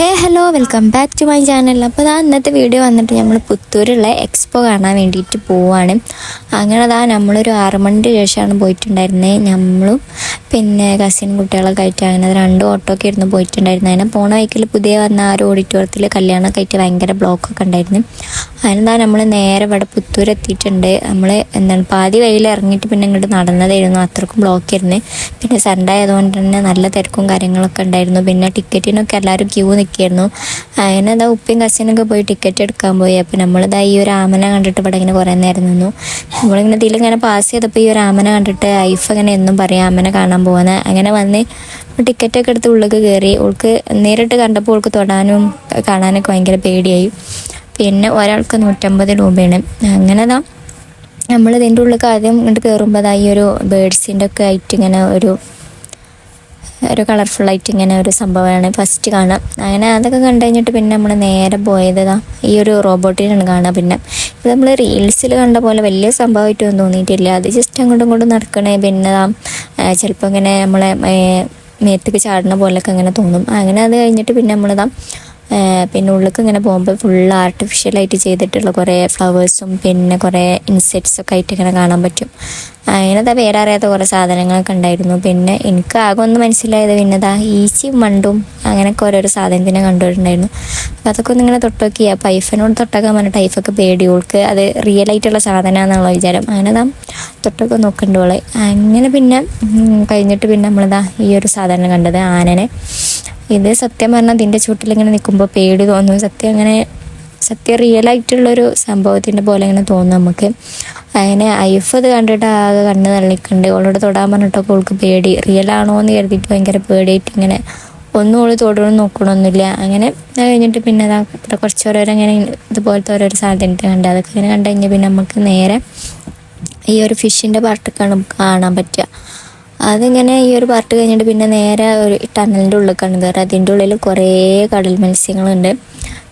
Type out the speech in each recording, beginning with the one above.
Hey hello welcome back to my channel അപ്പോൾ അതാ ഇന്നത്തെ വീഡിയോ വന്നിട്ട് നമ്മൾ പുത്തൂരുള്ള എക്സ്പോ കാണാൻ വേണ്ടിയിട്ട് പോവാണ്. അങ്ങനെ അതാ നമ്മളൊരു ആറ് മണിന്റെ ശേഷമാണ് പോയിട്ടുണ്ടായിരുന്നത് നമ്മളും പിന്നെ കസിൻ കുട്ടികളൊക്കെ ആയിട്ട് അങ്ങനെ രണ്ട് ഓട്ടോ ഒക്കെ ഇരുന്ന് പോയിട്ടുണ്ടായിരുന്നു അതിനെ പോണ വൈക്കിൽ പുതിയ വന്ന ആ ഒരു ഓഡിറ്റോറിയത്തിൽ കല്യാണമൊക്കെ ആയിട്ട് ഭയങ്കര ബ്ലോക്കൊക്കെ ഉണ്ടായിരുന്നു. അതിനെന്താ നമ്മൾ നേരെ ഇവിടെ പുത്തൂർ എത്തിയിട്ടുണ്ട്. നമ്മൾ എന്താണ് പാതി വഴിയിൽ ഇറങ്ങിയിട്ട് പിന്നെ ഇങ്ങോട്ട് നടന്നതായിരുന്നു. അത്രക്കും ബ്ലോക്ക് ആയിരുന്നു. പിന്നെ സൺഡേ ആയതുകൊണ്ട് തന്നെ നല്ല തിരക്കും കാര്യങ്ങളൊക്കെ ഉണ്ടായിരുന്നു. പിന്നെ ടിക്കറ്റിനൊക്കെ എല്ലാവരും ക്യൂ നിൽക്കായിരുന്നു. അങ്ങനെ എന്താ ഉപ്പയും കസിനൊക്കെ പോയി ടിക്കറ്റ് എടുക്കാൻ പോയി. അപ്പോൾ നമ്മളിതാ ഈ ഒരു ആമന കണ്ടിട്ട് ഇവിടെ ഇങ്ങനെ കുറേ നേരം നിന്നു. നമ്മളിങ്ങനെ ഇതിൽ ഇങ്ങനെ പാസ് ചെയ്തപ്പോൾ ഈ ഒരു ആമന കണ്ടിട്ട് ഐഫ് അങ്ങനെ എന്നും പറയാം ആമന കാണാൻ പോകുന്നത് അങ്ങനെ വന്ന് ടിക്കറ്റൊക്കെ എടുത്ത് ഉള്ളിലേക്ക് കയറി ഓൾക്ക് നേരിട്ട് കണ്ടപ്പോൾ ഓൾക്ക് തൊടാനും കാണാനൊക്കെ ഭയങ്കര പേടിയായി. പിന്നെ ഒരാൾക്ക് നൂറ്റമ്പത് രൂപയാണ്. അങ്ങനെ ദാ നമ്മൾ ഇതിന്റെ ഉള്ളിൽ ആദ്യം ഇങ്ങോട്ട് കയറുമ്പോൾ ഈ ഒരു ബേഡ്സിന്റെ ഒക്കെ ആയിട്ട് ഇങ്ങനെ ഒരു ഒരു കളർഫുൾ ആയിട്ട് ഇങ്ങനെ ഒരു സംഭവമാണ് ഫസ്റ്റ് കാണാം. അങ്ങനെ അതൊക്കെ കണ്ടു കഴിഞ്ഞിട്ട് പിന്നെ നമ്മൾ നേരെ പോയത് ഈ ഒരു റോബോട്ടിനാണ് കാണുക പിന്നെ. ഇത് നമ്മൾ റീൽസിൽ കണ്ട പോലെ വലിയ സംഭവമായിട്ടൊന്നും തോന്നിയിട്ടില്ല. അത് ജസ്റ്റ് അങ്ങോട്ടും ഇങ്ങോട്ടും നടക്കണേ പിന്നെ ചിലപ്പോൾ ഇങ്ങനെ നമ്മളെ മേത്തേക്ക് ചാടുന്ന പോലെയൊക്കെ അങ്ങനെ തോന്നും. അങ്ങനെ അത് കഴിഞ്ഞിട്ട് പിന്നെ നമ്മളിതാ പിന്നെ ഉള്ളിലേക്ക് ഇങ്ങനെ പോകുമ്പോൾ ഫുൾ ആർട്ടിഫിഷ്യലായിട്ട് ചെയ്തിട്ടുള്ള കുറേ ഫ്ലവേഴ്സും പിന്നെ കുറേ ഇൻസെക്ട്സ് ഒക്കെ ആയിട്ട് ഇങ്ങനെ കാണാൻ പറ്റും. അങ്ങനത്തെ പേരറിയാത്ത കുറേ സാധനങ്ങളൊക്കെ ഉണ്ടായിരുന്നു. പിന്നെ എനിക്ക് ആകെ ഒന്ന് മനസ്സിലായത് പിന്നെ ദാ ഈച്ചയും മണ്ടും അങ്ങനെയൊക്കെ ഓരോരോ സാധനത്തിനെ കണ്ടുപോയിട്ടുണ്ടായിരുന്നു അപ്പോൾ അതൊക്കെ ഒന്ന് ഇങ്ങനെ തൊട്ട് നോക്കി അപ്പോൾ തൊട്ടൊക്കെ പറഞ്ഞിട്ട് ഐഫൊക്കെ പേടി ഓൾക്ക് അത് റിയൽ ആയിട്ടുള്ള സാധനമാണെന്നുള്ള വിചാരം. അങ്ങനെ ദാ തൊട്ടൊക്കെ നോക്കണ്ടോളെ അങ്ങനെ പിന്നെ കഴിഞ്ഞിട്ട് പിന്നെ നമ്മളിതാ ഈ ഒരു സാധനം കണ്ടത് ആനനെ. ഇത് സത്യം പറഞ്ഞാൽ ഇതിന്റെ ചുട്ടിൽ ഇങ്ങനെ നിൽക്കുമ്പോൾ പേടി തോന്നും. സത്യം അങ്ങനെ സത്യം റിയൽ ആയിട്ടുള്ളൊരു സംഭവത്തിന്റെ പോലെ ഇങ്ങനെ തോന്നും നമുക്ക്. അങ്ങനെ ഐഫ് അത് കണ്ടിട്ട് ആകെ കണ്ണ് തള്ളിക്കുണ്ട്. ഓളോട് തൊടാൻ പറഞ്ഞിട്ടൊക്കെ ഓൾക്ക് പേടി. റിയൽ ആണോ എന്ന് കരുതിയിട്ട് ഭയങ്കര പേടിയായിട്ട് ഇങ്ങനെ ഒന്നും ഓൾ തൊടണം നോക്കണമൊന്നുമില്ല അങ്ങനെ അത് കഴിഞ്ഞിട്ട് പിന്നെ അതാ കുറച്ച് ഓരോരോ ഇങ്ങനെ ഇതുപോലത്തെ ഓരോരോ സാധനം കണ്ട്. അതൊക്കെ ഇങ്ങനെ കണ്ടു കഴിഞ്ഞാൽ പിന്നെ നമുക്ക് നേരെ ഈ ഒരു ഫിഷിന്റെ പാർട്ടൊക്കെയാണ് കാണാൻ പറ്റുക അതിങ്ങനെ ഈ ഒരു പാർട്ട് കഴിഞ്ഞിട്ട് പിന്നെ നേരെ ഒരു ടണലിന്റെ ഉള്ളിലേക്കാണ് കയറുക അതിന്റെ ഉള്ളിൽ കുറേ കടൽ മത്സ്യങ്ങളുണ്ട്.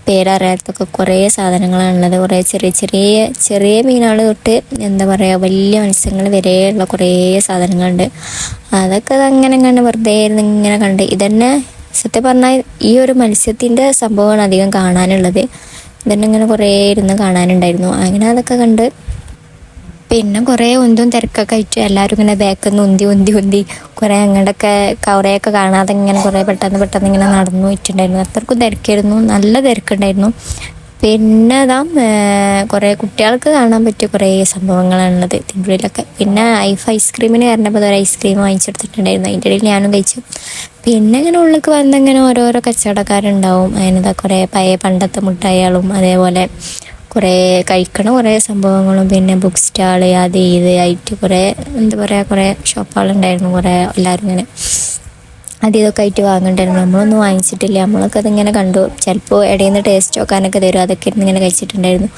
പേരറിയാത്തൊക്കെ കുറേ സാധനങ്ങളാണുള്ളത് കുറേ ചെറിയ ചെറിയ ചെറിയ മീനുകൾ തൊട്ട് എന്താ പറയുക വലിയ മത്സ്യങ്ങൾ വരെയുള്ള കുറേ സാധനങ്ങളുണ്ട്. അതൊക്കെ അങ്ങനെ കണ്ട് വെറുതെ ഇങ്ങനെ കണ്ട് ഇതന്നെ സത്യം പറഞ്ഞാൽ ഈ ഒരു മത്സ്യത്തിന്റെ സംഭവമാണ് അധികം കാണാനുള്ളത്. ഇതന്നെ ഇങ്ങനെ കുറേ ഇരുന്ന് കാണാനുണ്ടായിരുന്നു. അങ്ങനെ അതൊക്കെ കണ്ട് പിന്നെ കുറേ ഉന്തും തിരക്കൊക്കെ ആയിട്ട് എല്ലാവരും ഇങ്ങനെ ബാക്കിൽ നിന്ന് ഉന്തി ഉന്തി ഉന്തി കുറേ അങ്ങോട്ടൊക്കെ കുറേയൊക്കെ കാണാതെ ഇങ്ങനെ കുറേ പെട്ടെന്ന് പെട്ടെന്ന് ഇങ്ങനെ നടന്നു പോയിട്ടുണ്ടായിരുന്നു. അത്രക്കും തിരക്കായിരുന്നു. നല്ല തിരക്കുണ്ടായിരുന്നു. പിന്നെ അതാം കുറേ കുട്ടികൾക്ക് കാണാൻ പറ്റിയ കുറേ സംഭവങ്ങളാണുള്ളത് ഉള്ളിലൊക്കെ പിന്നെ ഐഫ് ഐസ്ക്രീമിന് കാരണപ്പോൾ ഒരു ഐസ്ക്രീം വാങ്ങിച്ചെടുത്തിട്ടുണ്ടായിരുന്നു. അതിന്റെ ഇടയിൽ ഞാനും കഴിച്ചു. പിന്നെ ഇങ്ങനെ ഉള്ളിലേക്ക് വന്നിങ്ങനെ ഓരോരോ കച്ചവടക്കാരുണ്ടാവും. അതിനെന്താ കുറേ പഴയ പണ്ടത്തെ മുട്ടായികളും അതേപോലെ കുറേ കഴിക്കണ കുറേ സംഭവങ്ങളും. പിന്നെ ബുക്ക് സ്റ്റാൾ അത് ഇത് ആയിട്ട് കുറേ എന്താ പറയുക കുറേ ഷോപ്പുകളുണ്ടായിരുന്നു കുറേ എല്ലാവരും ഇങ്ങനെ. അത് ഇതൊക്കെ ആയിട്ട് വാങ്ങണ്ടായിരുന്നു നമ്മളൊന്നും വാങ്ങിച്ചിട്ടില്ല. നമ്മളൊക്കെ അതിങ്ങനെ കണ്ടു. ചിലപ്പോൾ ഇടയിൽ നിന്ന് ടേസ്റ്റ് നോക്കാനൊക്കെ തരും. അതൊക്കെ ഇരുന്ന് ഇങ്ങനെ കഴിച്ചിട്ടുണ്ടായിരുന്നു.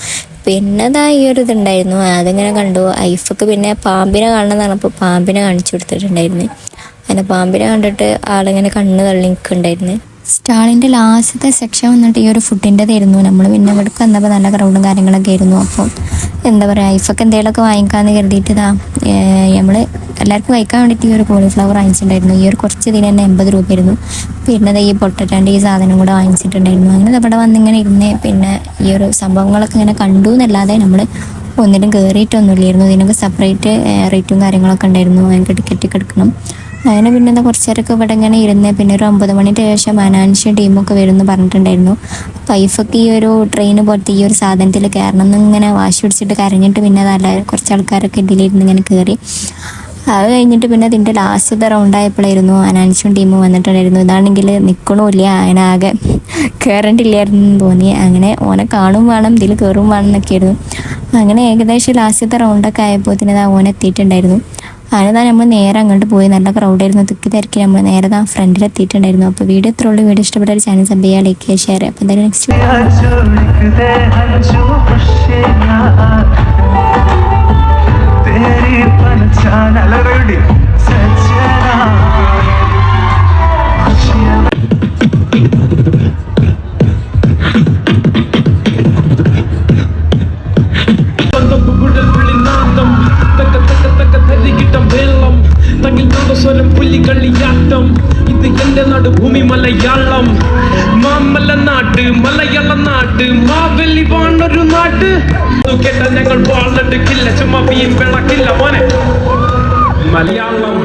പിന്നെ അതാ ഈ ഒരു ഇതുണ്ടായിരുന്നു. അതിങ്ങനെ കണ്ടു. ഐഫൊക്കെ പിന്നെ പാമ്പിനെ കാണണമെന്ന് പറഞ്ഞപ്പോൾ പാമ്പിനെ കാണിച്ചു കൊടുത്തിട്ടുണ്ടായിരുന്നു. അങ്ങനെ പാമ്പിനെ കണ്ടിട്ട് ആളിങ്ങനെ കണ്ണ് തള്ളി നിൽക്കുന്നുണ്ടായിരുന്നു. സ്റ്റാളിന്റെ ലാസ്റ്റത്തെ സെക്ഷൻ വന്നിട്ട് ഈ ഒരു ഫുഡിന്റെതായിരുന്നു നമ്മൾ പിന്നെ ഇവിടെ വന്നപ്പോൾ നല്ല ക്രൗഡും കാര്യങ്ങളൊക്കെ ആയിരുന്നു. അപ്പോൾ എന്താ പറയുക ഐഫൊക്കെ എന്തെങ്കിലുമൊക്കെ വാങ്ങിക്കാമെന്ന് കരുതിയിട്ട് ഇതാ നമ്മൾ എല്ലാവർക്കും കഴിക്കാൻ വേണ്ടിയിട്ട് ഈ ഒരു കോളിഫ്ലവർ വാങ്ങിച്ചിട്ടുണ്ടായിരുന്നു. ഈ ഒരു കുറച്ച് ഇതിന് തന്നെ എൺപത് രൂപയായിരുന്നു. പിന്നെ ഈ പൊട്ടറ്റാന്റെ ഈ സാധനം കൂടെ വാങ്ങിച്ചിട്ടുണ്ടായിരുന്നു. അങ്ങനെ ഇവിടെ വന്നിങ്ങനെ ഇരുന്ന് പിന്നെ ഈ ഒരു സംഭവങ്ങളൊക്കെ ഇങ്ങനെ കണ്ടു എന്നല്ലാതെ നമ്മൾ ഒന്നിനും കയറിയിട്ടൊന്നുമില്ലായിരുന്നു ഇതിനൊക്കെ സെപ്പറേറ്റ് റേറ്റും കാര്യങ്ങളൊക്കെ ഉണ്ടായിരുന്നു. ഞങ്ങൾക്ക് ടിക്കറ്റ് എടുക്കണം. അങ്ങനെ പിന്നെ എന്താ കുറച്ച് നേരമൊക്കെ ഇവിടെ ഇങ്ങനെ ഇരുന്ന് പിന്നെ ഒരു ഒമ്പത് മണിന്റെ ശേഷം അനാൻഷ്യ ടീമൊക്കെ വരുമെന്ന് പറഞ്ഞിട്ടുണ്ടായിരുന്നു. ഐഫൊക്കെ ഈ ഒരു ട്രെയിൻ പോലത്തെ ഈ ഒരു സാധനത്തിൽ കയറണം എന്നിങ്ങനെ വാശി പിടിച്ചിട്ട് കരഞ്ഞിട്ട് പിന്നെ നല്ല കുറച്ച് ആൾക്കാരൊക്കെ ഇതിലിരുന്ന് ഇങ്ങനെ കയറി. അത് കഴിഞ്ഞിട്ട് പിന്നെ അതിന്റെ ലാസ്റ്റത്തെ റൗണ്ട് ആയപ്പോഴായിരുന്നു ടീമും വന്നിട്ടുണ്ടായിരുന്നു. ഇതാണെങ്കിൽ നിൽക്കണമില്ല അതിനാകെ കയറണ്ടില്ലായിരുന്നു എന്ന് തോന്നി. അങ്ങനെ ഓനെ കാണും വേണം ഇതിൽ കയറും വേണം എന്നൊക്കെയായിരുന്നു. അങ്ങനെ ഏകദേശം ലാസ്റ്റത്തെ റൗണ്ടൊക്കെ ആയപ്പോൾ അത് ഓൻ എത്തിയിട്ടുണ്ടായിരുന്നു. തന്നെ നമ്മൾ നേരെ അങ്ങോട്ട് പോയി. നല്ല ക്രൗഡായിരുന്നു തിക്കി തിരക്കി നമ്മൾ നേരെ താ ഫ്രണ്ടിൽ എത്തിയിട്ടുണ്ടായിരുന്നു. അപ്പോൾ വീഡിയോ എത്ര ഉള്ളൂ. വീഡിയോ ഇഷ്ടപ്പെട്ട ഒരു ചാനൽ സബ് ചെയ്യുക ലൈക്ക് ചെയ്യുക ഷെയർ അപ്പോൾ എന്തായാലും നെക്സ്റ്റ് ഒരു നാട്ട്. കേട്ട ഞങ്ങൾ വാളെടുക്കില്ല ചുമ്മാ വീം വിളക്കില്ല. മോനെ. മലയാളം.